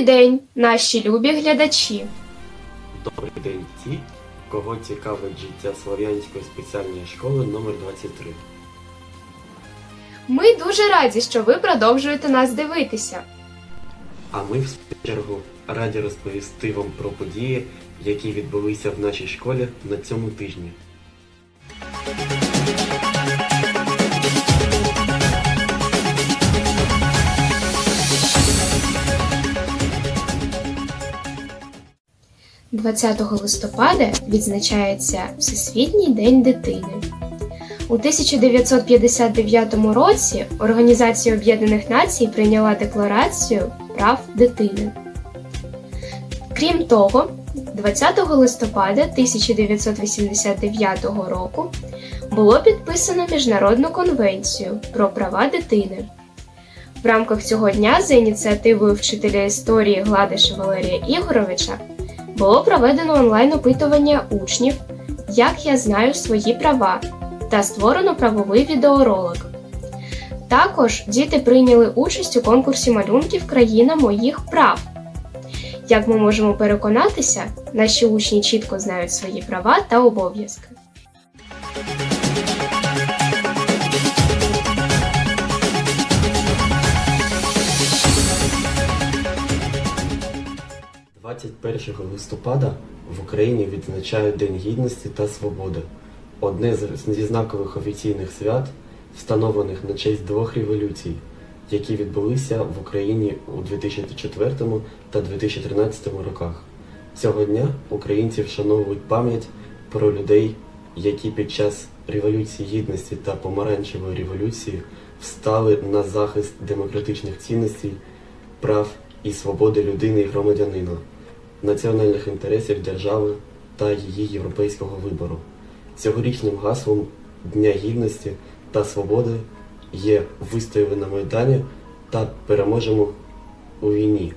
Добрий день, наші любі глядачі! Добрий день ті, кого цікавить життя Слов'янської спеціальної школи номер 23 Ми дуже раді, що ви продовжуєте нас дивитися. А ми, в свою чергу, раді розповісти вам про події, які відбулися в нашій школі на цьому тижні. – 20 листопада відзначається Всесвітній день дитини. У 1959 році Організація Об'єднаних Націй прийняла Декларацію прав дитини. Крім того, 20 листопада 1989 року було підписано Міжнародну конвенцію про права дитини. В рамках цього дня за ініціативою вчителя історії Гладиша Валерія Ігоровича було проведено онлайн-опитування учнів Як я знаю свої права та створено правовий відеоролик. Також діти прийняли участь у конкурсі малюнків Країна моїх прав. Як ми можемо переконатися, наші учні чітко знають свої права та обов'язки. – 21 листопада в Україні відзначають День Гідності та Свободи, одне з знакових офіційних свят, встановлених на честь двох революцій, які відбулися в Україні у 2004 та 2013 роках. Цього дня українці вшановують пам'ять про людей, які під час Революції Гідності та Помаранчевої революції встали на захист демократичних цінностей, прав і свободи людини і громадянина, національних інтересів держави та її європейського вибору. Цьогорічним гаслом Дня Гідності та Свободи є вистояли на Майдані та переможемо у війні.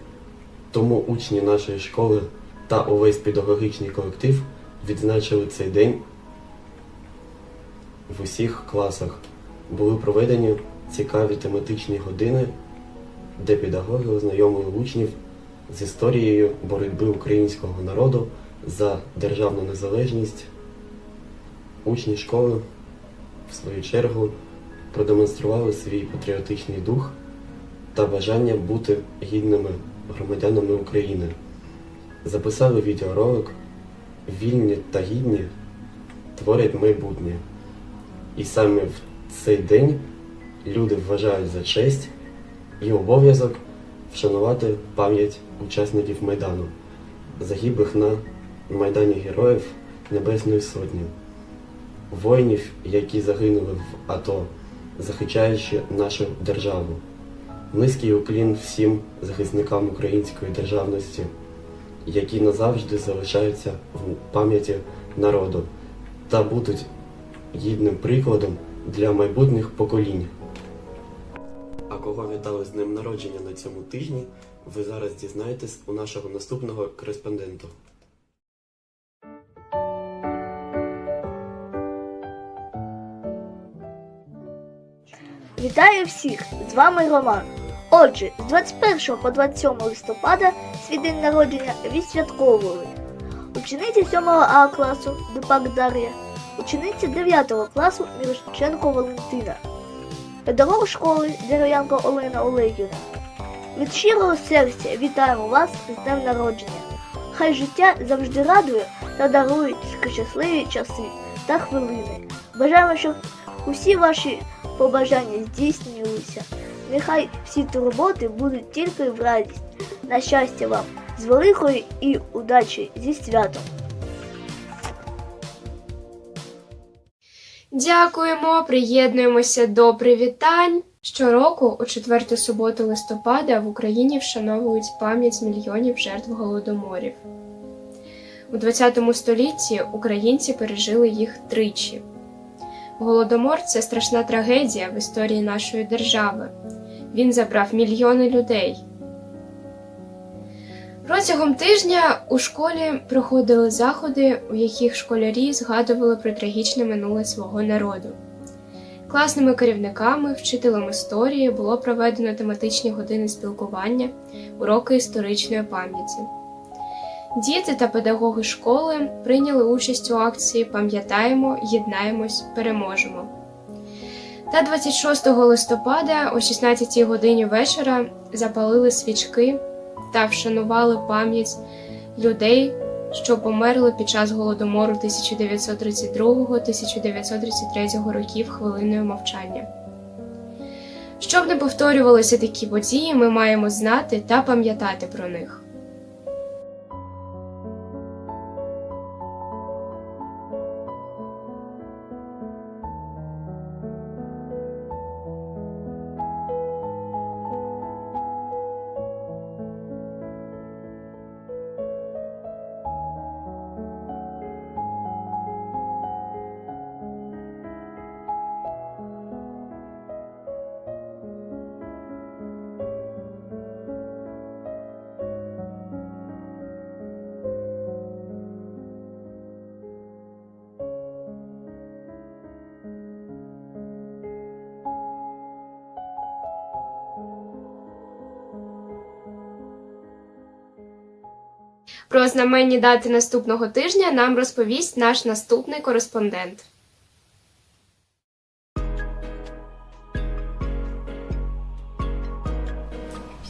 Тому учні нашої школи та увесь педагогічний колектив відзначили цей день в усіх класах. Були проведені цікаві тематичні години, де педагоги ознайомили учнів з історією боротьби українського народу за державну незалежність. Учні школи, в свою чергу, продемонстрували свій патріотичний дух та бажання бути гідними громадянами України. Записали відеоролик Вільні та гідні творять майбутнє. І саме в цей день люди вважають за честь і обов'язок вшанувати пам'ять учасників Майдану, загиблих на Майдані Героїв Небесної Сотні, воїнів, які загинули в АТО, захищаючи нашу державу. Низький уклін всім захисникам української державності, які назавжди залишаються в пам'яті народу та будуть гідним прикладом для майбутніх поколінь. А кого вітали з днем народження на цьому тижні, ви зараз дізнаєтесь у нашого наступного кореспонденту. Вітаю всіх! З вами Роман. Отже, з 21 по 27 листопада свій день народження відсвятковували. Учениця 7 А класу Дупак Дар'я, учениця 9 класу Мірошченко Валентина, педагог школи Дерев'янко Олена Олегівна. Від щирого серця вітаємо вас з днем народження. Хай життя завжди радує та дарує тільки щасливі часи та хвилини. Бажаємо, щоб усі ваші побажання здійснювалися. Нехай всі турботи будуть тільки в радість. На щастя вам, з великої і удачі зі святом! Дякуємо, приєднуємося до привітань. Щороку, у четверту суботу листопада, в Україні вшановують пам'ять мільйонів жертв голодоморів. У ХХ столітті українці пережили їх тричі. Голодомор це страшна трагедія в історії нашої держави. Він забрав мільйони людей. Протягом тижня у школі проходили заходи, у яких школярі згадували про трагічне минуле свого народу. Класними керівниками, вчителем історії було проведено тематичні години спілкування, уроки історичної пам'яті. Діти та педагоги школи прийняли участь у акції Пам'ятаємо, єднаємось, переможемо. Та 26 листопада о 16 годині вечора запалили свічки та вшанували пам'ять людей, що померли під час голодомору 1932-1933 років хвилиною мовчання. Щоб не повторювалися такі події, ми маємо знати та пам'ятати про них. Про знаменні дати наступного тижня нам розповість наш наступний кореспондент.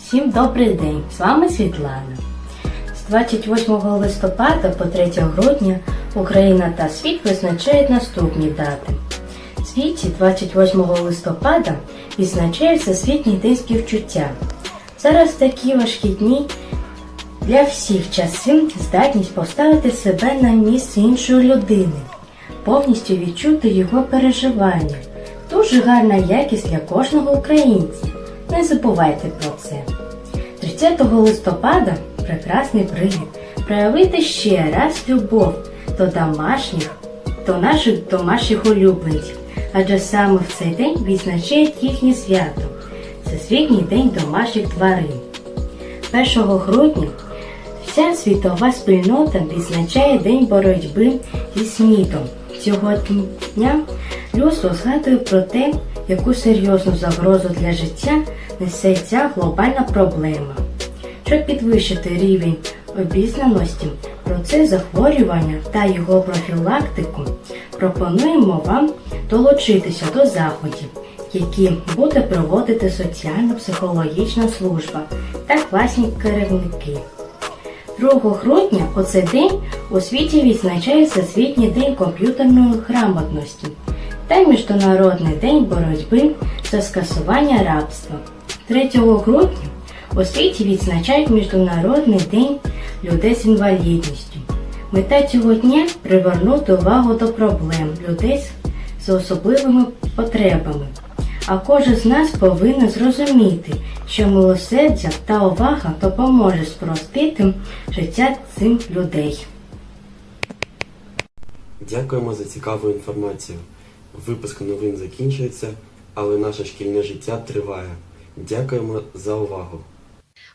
Всім добрий день! З вами Світлана. З 28 листопада по 3 грудня Україна та світ визначають наступні дати. В світі 28 листопада відзначає Всесвітній день співчуття. Зараз такі важкі дні для всіх часів здатність поставити себе на місце іншої людини, повністю відчути його переживання. Дуже гарна якість для кожного українця. Не забувайте про це. 30 листопада прекрасний привід проявити ще раз любов до домашніх, до наших домашніх улюбленців, адже саме в цей день відзначають їхнє свято Всесвітній день домашніх тварин. 1 грудня вся світова спільнота відзначає День боротьби зі СНІДом. Цього дня людство згадує про те, яку серйозну загрозу для життя несе ця глобальна проблема. Щоб підвищити рівень обізнаності про це захворювання та його профілактику, пропонуємо вам долучитися до заходів, які буде проводити соціально-психологічна служба та класні керівники. 2 грудня у цей день у світі відзначається Всесвітній день комп'ютерної грамотності та Міжнародний день боротьби за скасування рабства. 3 грудня у світі відзначають Міжнародний день людей з інвалідністю. Мета цього дня привернути увагу до проблем людей з особливими потребами. А кожен з нас повинен зрозуміти, що милосердя та увага допоможе спростити життя цим людей. Дякуємо за цікаву інформацію. Випуск новин закінчується, але наше шкільне життя триває. Дякуємо за увагу.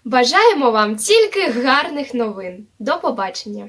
Бажаємо вам тільки гарних новин. До побачення!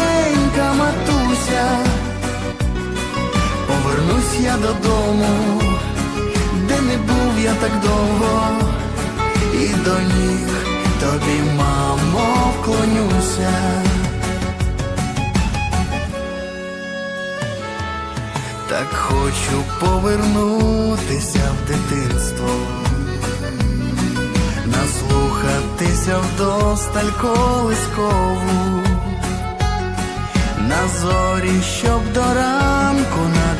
повернусь я додому, де не був я так довго, і до ніг тобі, мамо, вклонюся. Так хочу повернутися в дитинство, наслухатися вдосталь колискову, на зорі, щоб до ранку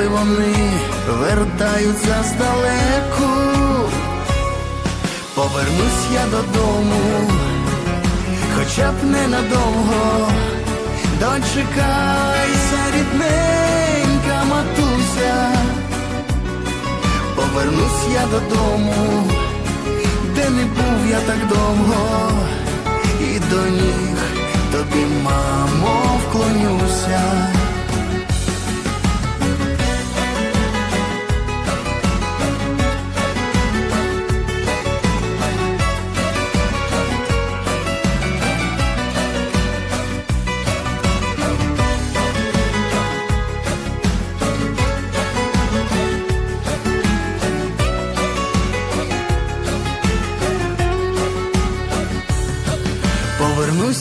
коли вони вертаються здалеку, повернусь я додому, хоча б ненадовго, дочекайся, рідненька матуся. Повернусь я додому, де не був я так довго, і до ніг тобі, мамо, вклонюся.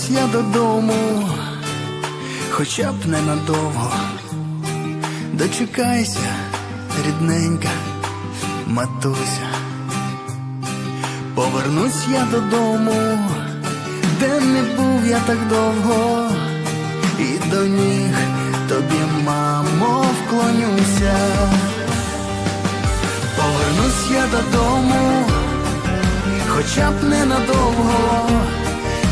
Повернусь я додому, хоча б ненадовго. Дочекайся, рідненька, матуся. Повернусь я додому, де не був я так довго, і до ніг тобі, мамо, вклонюся. Повернусь я додому, хоча б ненадовго.